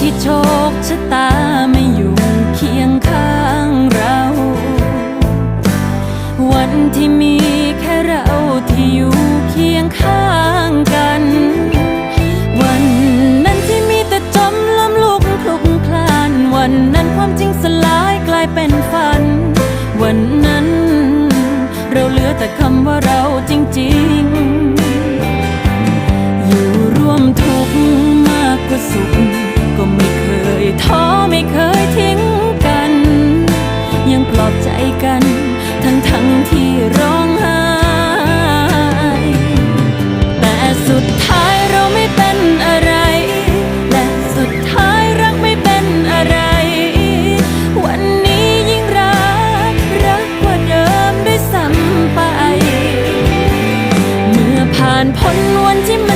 ที่โชคชะตาไม่อยู่เคียงข้างเรา วันที่มี อบใจกัน ทั้งทั้งที่ร้องไห้ แต่สุดท้ายเราไม่เป็นอะไร และสุดท้ายรักไม่เป็นอะไร วันนี้ยิ่งรัก รักกว่าเดิมด้วยซ้ำไป เมื่อผ่านพ้นวันที่มัน